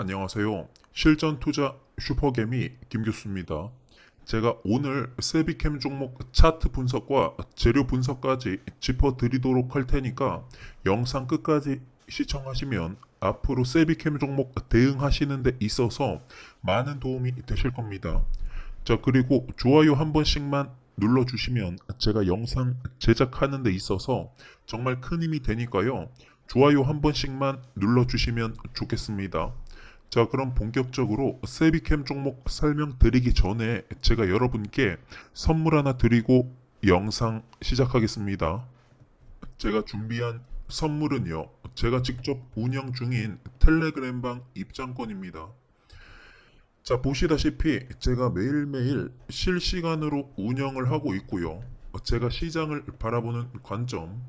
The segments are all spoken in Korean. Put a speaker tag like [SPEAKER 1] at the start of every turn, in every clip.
[SPEAKER 1] 안녕하세요. 실전 투자 슈퍼개미 김 교수입니다. 제가 오늘 세비캠 종목 차트 분석과 재료 분석까지 짚어드리도록 할 테니까 영상 끝까지 시청하시면 앞으로 세비캠 종목 대응하시는 데 있어서 많은 도움이 되실 겁니다. 자, 그리고 좋아요 한 번씩만 눌러주시면 제가 영상 제작하는 데 있어서 정말 큰 힘이 되니까요. 좋아요 한 번씩만 눌러주시면 좋겠습니다. 자, 그럼 본격적으로 세비캠 종목 설명드리기 전에 제가 여러분께 선물 하나 드리고 영상 시작하겠습니다. 제가 준비한 선물은요, 제가 직접 운영 중인 텔레그램방 입장권입니다. 자, 보시다시피 제가 매일매일 실시간으로 운영을 하고 있고요. 제가 시장을 바라보는 관점,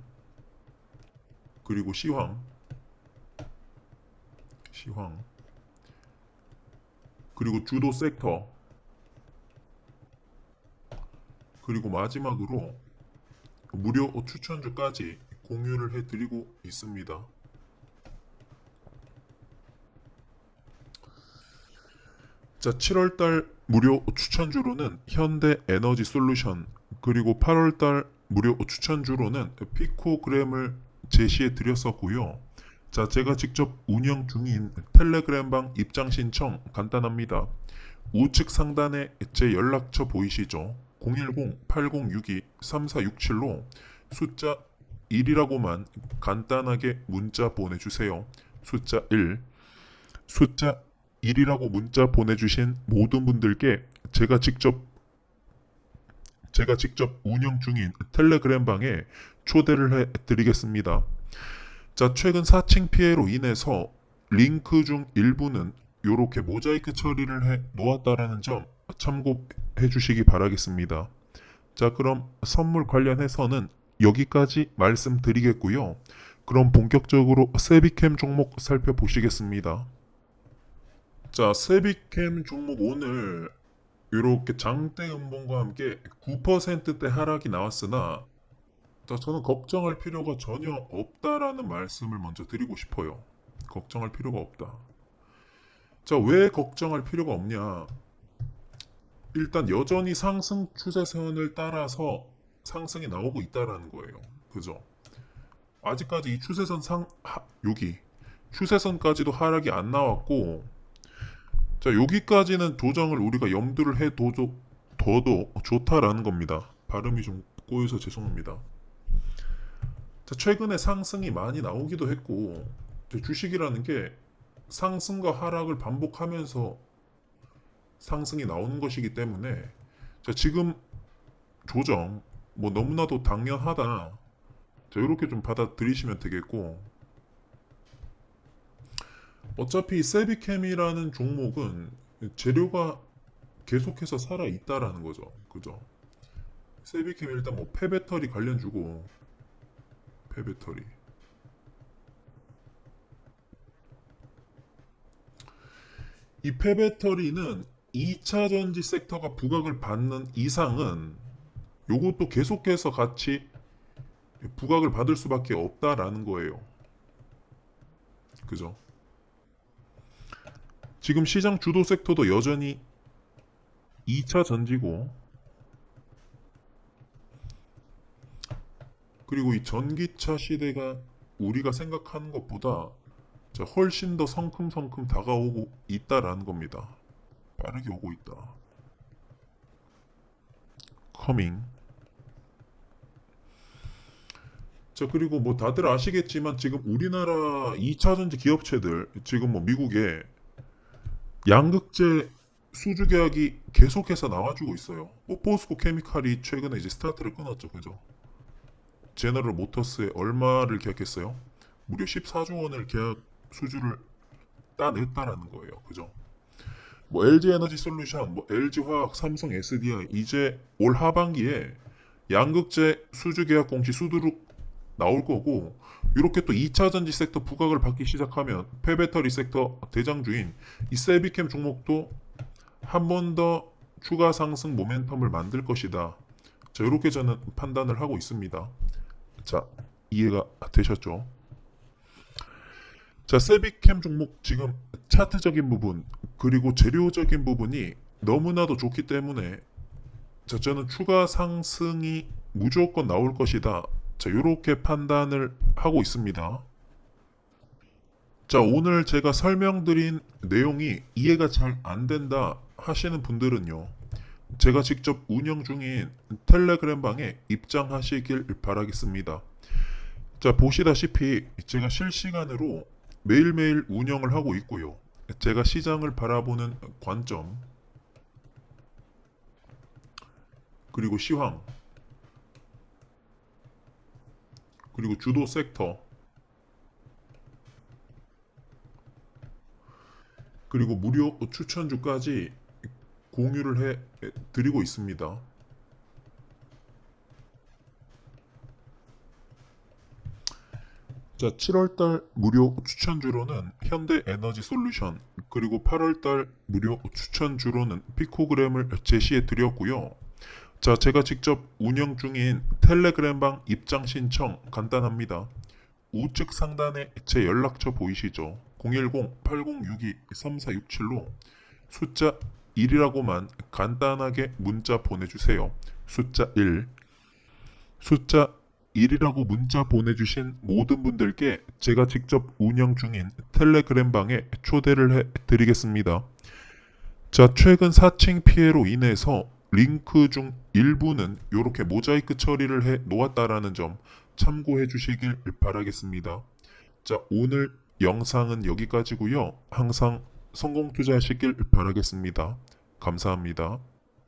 [SPEAKER 1] 그리고 시황, 시황, 그리고 주도 섹터, 그리고 마지막으로 무료 추천주까지 공유를 해드리고 있습니다. 자, 7월달 무료 추천주로는 현대 에너지 솔루션 그리고 8월달 무료 추천주로는 피코그램을 제시해 드렸었고요. 자, 제가 직접 운영 중인 텔레그램방 입장 신청 간단합니다. 우측 상단에 제 연락처 보이시죠? 010-8062-3467로 숫자 1이라고만 간단하게 문자 보내주세요. 숫자 1. 숫자 1이라고 문자 보내주신 모든 분들께 제가 직접 제가 직접 운영 중인 텔레그램 방에 초대를 해 드리겠습니다. 자, 최근 사칭 피해로 인해서 링크 중 일부는 이렇게 모자이크 처리를 해 놓았다라는 점 참고해 주시기 바라겠습니다. 자, 그럼 선물 관련해서는 여기까지 말씀드리겠고요. 그럼 본격적으로 세비캠 종목 살펴보시겠습니다. 자, 세비캠 종목 오늘 이렇게 장대 음봉과 함께 9%대 하락이 나왔으나 자, 저는 걱정할 필요가 전혀 없다라는 말씀을 먼저 드리고 싶어요. 걱정할 필요가 없다. 자, 왜 걱정할 필요가 없냐? 일단 여전히 상승 추세선을 따라서 상승이 나오고 있다라는 거예요. 그죠? 아직까지 이 추세선 상 하, 여기 추세선까지도 하락이 안 나왔고 자 여기까지는 조정을 우리가 염두를 해둬도 둬도 좋다라는 겁니다. 발음이 좀 꼬여서 죄송합니다. 자 최근에 상승이 많이 나오기도 했고 주식이라는 게 상승과 하락을 반복하면서 상승이 나오는 것이기 때문에 자 지금 조정 뭐 너무나도 당연하다. 자, 이렇게 좀 받아들이시면 되겠고 어차피 세비캠이라는 종목은 재료가 계속해서 살아 있다라는 거죠. 그죠? 세비캠 일단 뭐 폐배터리 관련 주고 폐배터리 이 폐배터리는 2차 전지 섹터가 부각을 받는 이상은 요것도 계속해서 같이 부각을 받을 수밖에 없다라는 거예요. 그죠? 지금 시장 주도 섹터도 여전히 2차 전지고 그리고 이 전기차 시대가 우리가 생각하는 것보다 자, 훨씬 더 성큼성큼 다가오고 있다라는 겁니다. 빠르게 오고 있다. 커밍. 자, 그리고 뭐 다들 아시겠지만 지금 우리나라 2차 전지 기업체들 지금 뭐 미국에 양극재 수주 계약이 계속해서 나와주고 있어요. 뭐 포스코 케미칼이 최근에 이제 스타트를 끊었죠, 그죠? 제너럴 모터스에 얼마를 계약했어요? 무려 14조 원을 계약 수주를 따냈다라는 거예요, 그죠? 뭐 LG 에너지 솔루션, 뭐 LG 화학, 삼성 SDI 이제 올 하반기에 양극재 수주 계약 공시 수두룩 나올 거고 이렇게 또 2차 전지 섹터 부각을 받기 시작하면 폐배터리 섹터 대장주인 이 세비캠 종목도 한 번 더 추가 상승 모멘텀을 만들 것이다. 자, 이렇게 저는 판단을 하고 있습니다. 자, 이해가 되셨죠? 자, 세비캠 종목 지금 차트적인 부분 그리고 재료적인 부분이 너무나도 좋기 때문에 자, 저는 추가 상승이 무조건 나올 것이다. 자, 이렇게 판단을 하고 있습니다. 자, 오늘 제가 설명드린 내용이 이해가 잘 안 된다 하시는 분들은요. 제가 직접 운영 중인 텔레그램 방에 입장하시길 바라겠습니다. 자, 보시다시피 제가 실시간으로 매일매일 운영을 하고 있고요. 제가 시장을 바라보는 관점, 그리고 시황, 그리고 주도 섹터, 그리고 무료 추천주까지 공유를 해 드리고 있습니다. 자, 7월달 무료 추천주로는 현대에너지 솔루션 그리고 8월달 무료 추천주로는 피코그램을 제시해 드렸고요. 자, 제가 직접 운영 중인 텔레그램방 입장 신청 간단합니다. 우측 상단에 제 연락처 보이시죠? 010-8062-3467로 숫자 1이라고만 간단하게 문자 보내주세요. 숫자 1. 숫자 1이라고 문자 보내주신 모든 분들께 제가 직접 운영 중인 텔레그램 방에 초대를 해 드리겠습니다. 자, 최근 사칭 피해로 인해서 링크 중 일부는 이렇게 모자이크 처리를 해 놓았다라는 점 참고해 주시길 바라겠습니다. 자, 오늘 영상은 여기까지고요. 항상 성공 투자하시길 바라겠습니다. 감사합니다.